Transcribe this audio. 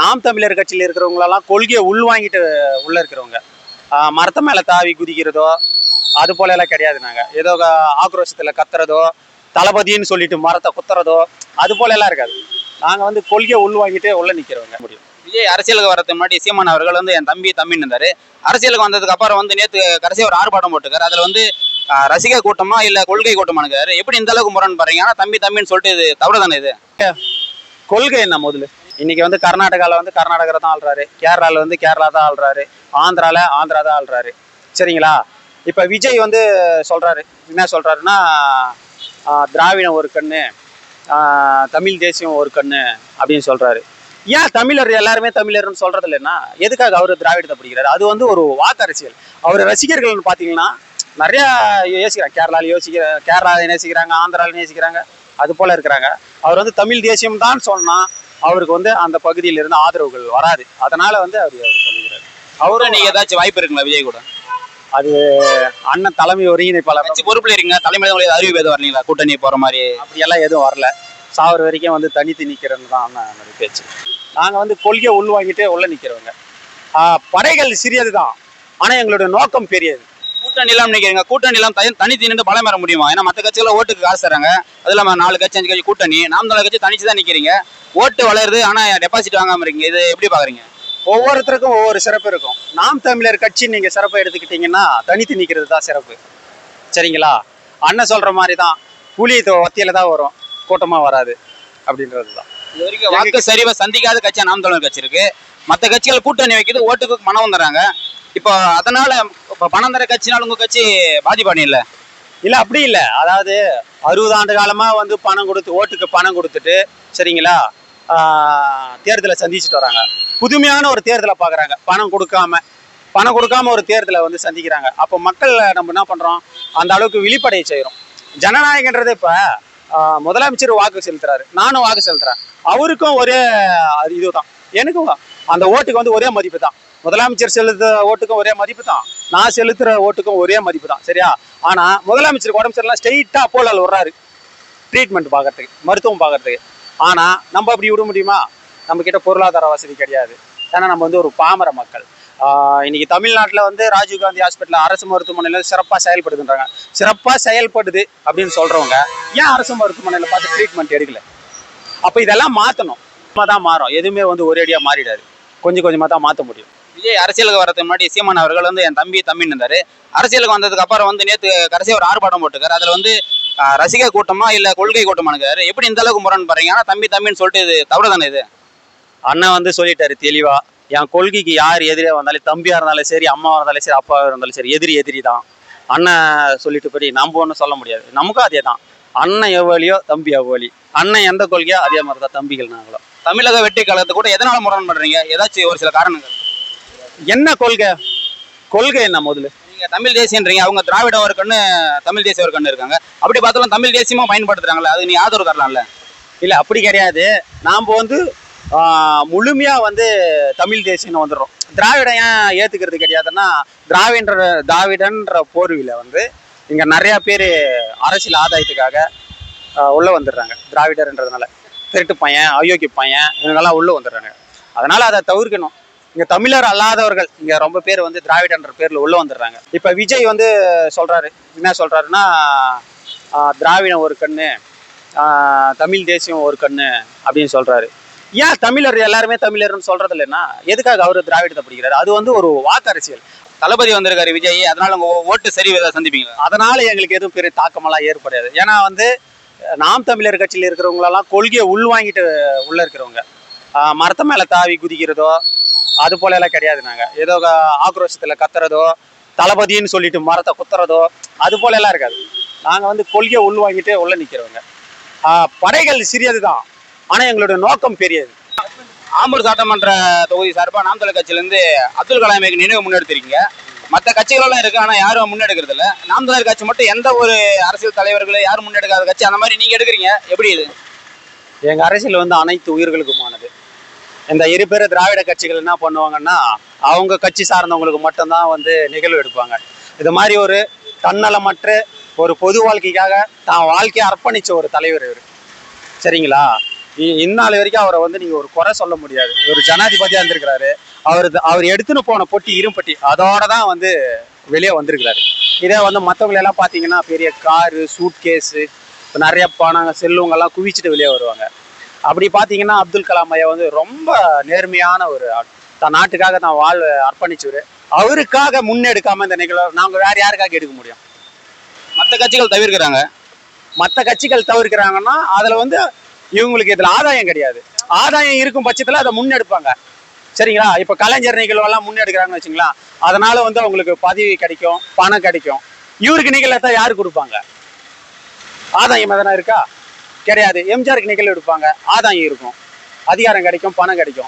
நாம் தமிழர் கட்சியில் இருக்கிறவங்களெல்லாம் கொள்கையை உள்வாங்கிட்டு உள்ளே இருக்கிறவங்க. மரத்தை மேலே தாவி குதிக்கிறதோ அது போல எல்லாம் கிடையாது நாங்கள் ஏதோ ஆக்ரோஷத்தில் கத்துறதோ தளபதின்னு சொல்லிட்டு மரத்தை குத்துறதோ அது போல எல்லாம் இருக்காது. நாங்கள் வந்து கொள்கையை உள்வாங்கிட்டு உள்ளே நிற்கிறவங்க முடியும். விஜய் அரசியலுக்கு வரதுக்கு முன்னாடி சீமான் அவர்கள் வந்து என் தம்பி தம்பின்னு இருந்தார். அரசியலுக்கு வந்ததுக்கு அப்புறம் வந்து நேற்று கடைசியாக ஒரு ஆர்ப்பாட்டம் போட்டுக்கார் அதில் வந்து ரசிக ரசிகர் கூட்டமா இல்ல கொள்கை கூட்டமானுக்காரு எப்படி இந்த அளவுக்கு முரண் பாருங்க ஆனா தம்பி தம்பின்னு சொல்லிட்டு இது தவறு தானே இது? கொள்கை என்ன முதல்ல? இன்னைக்கு வந்து கர்நாடகாவில் வந்து கர்நாடகா தான் ஆள்றாரு. கேரளாவில் வந்து கேரளா தான் ஆள்றாரு. ஆந்திராவில் ஆந்திரா தான் ஆள்றாரு. சரிங்களா? இப்போ விஜய் வந்து சொல்கிறாரு என்ன சொல்கிறாருன்னா திராவிடம் ஒரு கண்ணு தமிழ் தேசியம் ஒரு கண்ணு அப்படின்னு சொல்கிறாரு ஏன் தமிழர் எல்லாருமே தமிழர்னு சொல்றது இல்லைன்னா எதுக்காக அவர் திராவிடத்தை பிடிக்கிறாரு? அது வந்து ஒரு வாக்கு அரசியல். அவர் ரசிகர்கள்னு பார்த்தீங்கன்னா நிறையா யோசிக்கிறாங்க. கேரளாவில் யோசிக்கிற கேரளாவில் நேசிக்கிறாங்க ஆந்திராவில் நேசிக்கிறாங்க அது போல் இருக்கிறாங்க. அவர் வந்து தமிழ் தேசியம் தான் சொன்னால் அவருக்கு வந்து அந்த பகுதியில் இருந்து ஆதரவுகள் வராது. அதனால வந்து அவர் அவர் சொல்லுகிறார் அவரும் நீங்க ஏதாச்சும் வாய்ப்பு இருக்குங்களா விஜய் கூட? அண்ணன் தலைமை ஒருங்கிணைப்பாளர். கட்சி பொறுப்புல இருக்கீங்க தலைமையில அறிவு எதுவும் வரலீங்களா? கூட்டணி போற மாதிரி. அப்படியெல்லாம் எதுவும் வரல. சாவர வரைக்கும் வந்து தனித்து நிற்கிறேன்னு தான் அண்ணன் பேச்சு. நாங்கள் வந்து கொள்கையை உள்வாங்கிட்டு உள்ள நிற்கிறவங்க படைகள் சிறியது தான் ஆனால் எங்களுடைய நோக்கம் பெரியது. கூட்டணி எல்லாம் நினைக்கிறீங்க? கூட்டணி எல்லாம் தனி தனித்து நின்று பலம் பெற முடியுமா? ஏன்னா மற்ற கட்சிகள் ஓட்டுக்கு காசு தராங்க. அது இல்லாம நாலு கட்சி அஞ்சு கட்சி கூட்டணி. நாம் தமிழர் கட்சி தனிச்சு தான் நிக்கிறீங்க. ஓட்டு வளருது ஆனா டெபாசிட் வாங்காம இருக்கீங்க. இது எப்படி பாக்குறீங்க? ஒவ்வொருத்தருக்கும் ஒவ்வொரு சிறப்பு இருக்கும். நாம் தமிழர் கட்சி நீங்க சிறப்பை எடுத்துக்கிட்டீங்கன்னா தனித்து நிற்கிறது தான் சிறப்பு. சரிங்களா? அண்ணன் சொல்ற மாதிரி தான் புலி ஒத்தியில தான் வரும். கூட்டமா வராது. அப்படின்றது தான் இது வரைக்கும் வாக்கு சரிவா சந்திக்காத கட்சியா நாம் தமிழர் கட்சி இருக்கு. மற்ற கட்சிகள் கூட்டணி வைக்குது ஓட்டுக்கு பணம் தராங்க. இப்போ அதனால இப்போ பணம் தர கட்சினால உங்க கட்சி பாதிப்பானி இல்லை இல்லை அப்படி இல்லை. அதாவது அறுபது ஆண்டு காலமாக வந்து பணம் கொடுத்து ஓட்டுக்கு பணம் கொடுத்துட்டு சரிங்களா? தேர்தலை சந்திச்சுட்டு வராங்க. புதுமையான ஒரு தேர்தலை பார்க்குறாங்க பணம் கொடுக்காம பணம் கொடுக்காம ஒரு தேர்தலை வந்து சந்திக்கிறாங்க. அப்போ மக்கள் நம்ம என்ன பண்ணுறோம் அந்த அளவுக்கு விழிப்படைய செய்கிறோம் ஜனநாயகன்றது இப்போ முதலமைச்சர் வாக்கு செலுத்துறாரு. நானும் வாக்கு செலுத்துறேன். அவருக்கும் ஒரே அது இதுதான் எனக்கும் அந்த ஓட்டுக்கு வந்து ஒரே மதிப்பு தான். முதலமைச்சர் செலுத்த ஓட்டுக்கும் ஒரே மதிப்பு தான். நான் செலுத்துற ஓட்டுக்கும் ஒரே மதிப்பு தான் சரியா? ஆனால் முதலமைச்சருக்கு உடம்பு சரியில்லாம் ஸ்ட்ரெயிட்டாக அப்போலால் விடுறாரு ட்ரீட்மெண்ட் பார்க்கறதுக்கு மருத்துவம் பார்க்கறதுக்கு. ஆனால் நம்ம அப்படி விட முடியுமா? நம்மக்கிட்ட பொருளாதார வசதி கிடையாது. ஏன்னா நம்ம வந்து ஒரு பாமர மக்கள். இன்றைக்கி இன்னைக்கு தமிழ்நாட்டில் வந்து ராஜீவ்காந்தி ஹாஸ்பிட்டல் அரசு மருத்துவமனையில் சிறப்பாக செயல்படுதுன்றாங்க. சிறப்பாக செயல்படுது அப்படின்னு சொல்கிறவங்க ஏன் அரசு மருத்துவமனையில் பார்த்து ட்ரீட்மெண்ட் எடுக்கல? அப்போ இதெல்லாம் மாற்றணும் தான் மாறும். எதுவுமே வந்து ஒரேடியாக மாறிடாது. கொஞ்சம் கொஞ்சமாக தான் மாற்ற முடியும். விஜய் அரசியலுக்கு வரதுக்கு முன்னாடி சீமான் அவர்கள் வந்து என் தம்பி தம்பின்னு இருந்தாரு. அரசியலுக்கு வந்ததுக்கு அப்புறம் வந்து நேத்து கடைசியா ஒரு ஆர்ப்பாட்டம் போட்டுக்காரு அதுல வந்து ஆஹ், ரசிகர் கூட்டமா இல்ல கொள்கை கூட்டமானுக்காரு எப்படி இந்த அளவுக்கு முரண் பாருங்க. தம்பி தம்பின்னு சொல்லிட்டு இது தவறு தானே இது? அண்ணன் வந்து சொல்லிட்டாரு தெளிவா. என் கொள்கைக்கு யார் எதிரியா வந்தாலும் தம்பியா இருந்தாலும் சரி அம்மாவா இருந்தாலும் சரி அப்பாவா இருந்தாலும் சரி எதிரி எதிரி தான் அண்ணன் சொல்லிட்டு படி நம்ம ஒன்றும் சொல்ல முடியாது. நமக்கும் அதே தான் அண்ணன் எவ்வளியோ தம்பி எவ்வளி அண்ணன் எந்த கொள்கையோ அதே மாதிரி தான் தம்பிகள் நாங்களும். தமிழக வெற்றி கழகத்தை கூட எதனால முரண் பண்றீங்க ஏதாச்சும் ஒரு சில காரணங்கள்? என்ன கொள்கை? கொள்கை என்ன முதல்ல? நீங்க தமிழ் தேசியன்றீங்க அவங்க திராவிடம் ஒரு கண்ணு தமிழ் தேசிய ஒரு கண்ணு இருக்காங்க. அப்படி பார்த்தாலும் தமிழ் தேசியமா பயன்படுத்துறாங்கல்ல அது நீ ஆதரவு தரலாம்ல? இல்லை அப்படி கிடையாது. நாம் வந்து ஆஹ், முழுமையா வந்து தமிழ் தேசியம்னு வந்துடுறோம். திராவிடம் ஏன் ஏத்துக்கிறது கிடையாதுன்னா திராவிடன்ற திராவிடன்ற போர்வில வந்து இங்க நிறைய பேர் அரசியல் ஆதாயத்துக்காக உள்ள வந்துடுறாங்க. திராவிடர்ன்றதுனால. திருட்டு பையன் அயோக்கிய பையன் இவங்கெல்லாம் உள்ள வந்துடுறாங்க. அதனால அதை தவிர்க்கணும். இங்க தமிழர் அல்லாதவர்கள் இங்க ரொம்ப பேர் வந்து திராவிடன்ற பேர்ல உள்ள வந்துடுறாங்க. இப்ப விஜய் வந்து சொல்றாரு என்ன சொல்றாருன்னா திராவிடம் ஒரு கண்ணு தமிழ் தேசியம் ஒரு கண்ணு அப்படின்னு சொல்றாரு. ஏன் தமிழர் எல்லாருமே தமிழர்னு சொல்றது இல்லைன்னா எதுக்காக அவர் திராவிடத்தை பிடிக்கிறாரு? அது வந்து ஒரு வாக்கு அரசியல். தளபதி வந்திருக்காரு விஜய் அதனால உங்க ஓட்டு சரி சந்திப்பீங்களா? அதனால எங்களுக்கு எதுவும் பெரிய தாக்கமெல்லாம் ஏற்படாது. ஏன்னா வந்து நாம் தமிழர் கட்சியில் இருக்கிறவங்களெல்லாம் கொள்கையை உள்வாங்கிட்டு உள்ள இருக்கிறவங்க. மரத்து மேலே தாவி குதிக்கிறதோ அது போல எல்லாம் கிடையாது நாங்கள் ஏதோ ஆக்ரோஷத்தில் கத்துறதோ தளபதின்னு சொல்லிட்டு மரத்தை குத்துறதோ அது போல எல்லாம் இருக்காது. நாங்கள் வந்து கொள்கையை உள்வாங்கிட்டு உள்ள நிற்கிறவங்க படைகள் சிறியது தான் ஆனால் எங்களுடைய நோக்கம் பெரியது. ஆம்பூர் சட்டமன்ற தொகுதி சார்பா நாம் தமிழர் கட்சியில இருந்து அப்துல் கலாமுக்கு நினைவு முன்னெடுத்திருக்கீங்க. மற்ற கட்சிகளெல்லாம் இருக்கு ஆனா யாரும் முன்னெடுக்கிறது இல்ல நாம் தமிழர் கட்சி மட்டும் எந்த ஒரு அரசியல் தலைவர்களும் யாரும் முன்னெடுக்காத கட்சி அந்த மாதிரி நீங்க எடுக்கிறீங்க. எப்படி இது? எங்கள் அரசியல் வந்து அனைத்து உயிர்களுக்குமானது. இந்த இரு பேர் திராவிட கட்சிகள் என்ன பண்ணுவாங்கன்னா அவங்க கட்சி சார்ந்தவங்களுக்கு மட்டும்தான் வந்து நிகழ்வு எடுப்பாங்க. இது மாதிரி ஒரு தன்னலமற்ற ஒரு பொது வாழ்க்கைக்காக தான் வாழ்க்கையை அர்ப்பணிச்ச ஒரு தலைவர் இவர். சரிங்களா? இ- இந்நாள் வரைக்கும் அவரை வந்து நீங்கள் ஒரு குறை சொல்ல முடியாது. ஒரு ஜனாதிபதியாக இருந்திருக்கிறாரு. அவர் அவர் எடுத்துன்னு போன பொட்டி இரும்பட்டி அதோட தான் வந்து வெளியே வந்திருக்கிறாரு. இதே வந்து மற்றவங்களெல்லாம் பார்த்தீங்கன்னா பெரிய காரு சூட் கேஸு நிறைய பணம் செல்லுவங்கெல்லாம் குவிச்சிட்டு வெளியே வருவாங்க. அப்படி பார்த்தீங்கன்னா அப்துல் கலாம் ஐயா வந்து ரொம்ப நேர்மையான ஒரு ஆள் தன் நாட்டுக்காக தான் வாழ் அர்ப்பணிச்சவர். அவருக்காக முன்னெடுக்காம இந்த நிகழ்வு நாங்கள் வேற யாருக்காக எடுக்க முடியும்? மற்ற கட்சிகள் தவிர்க்கிறாங்க. மற்ற கட்சிகள் தவிர்க்கிறாங்கன்னா அதில் வந்து இவங்களுக்கு இதில் ஆதாயம் கிடையாது. ஆதாயம் இருக்கும் பட்சத்தில் அதை முன்னெடுப்பாங்க. சரிங்களா? இப்போ கலைஞர் நிகழ்வெல்லாம் முன்னெடுக்கிறாங்கன்னு வச்சுங்களா அதனால வந்து அவங்களுக்கு பதவி கிடைக்கும் பணம் கிடைக்கும். இவருக்கு நிகழ்த்த யாரு கொடுப்பாங்க? ஆதாயம் எதனா இருக்கா? கிடையாது. எம்ஜிஆருக்கு நிகழ்வு எடுப்பாங்க. ஆதாயம் இருக்கும். அதிகாரம் கிடைக்கும் பணம் கிடைக்கும்.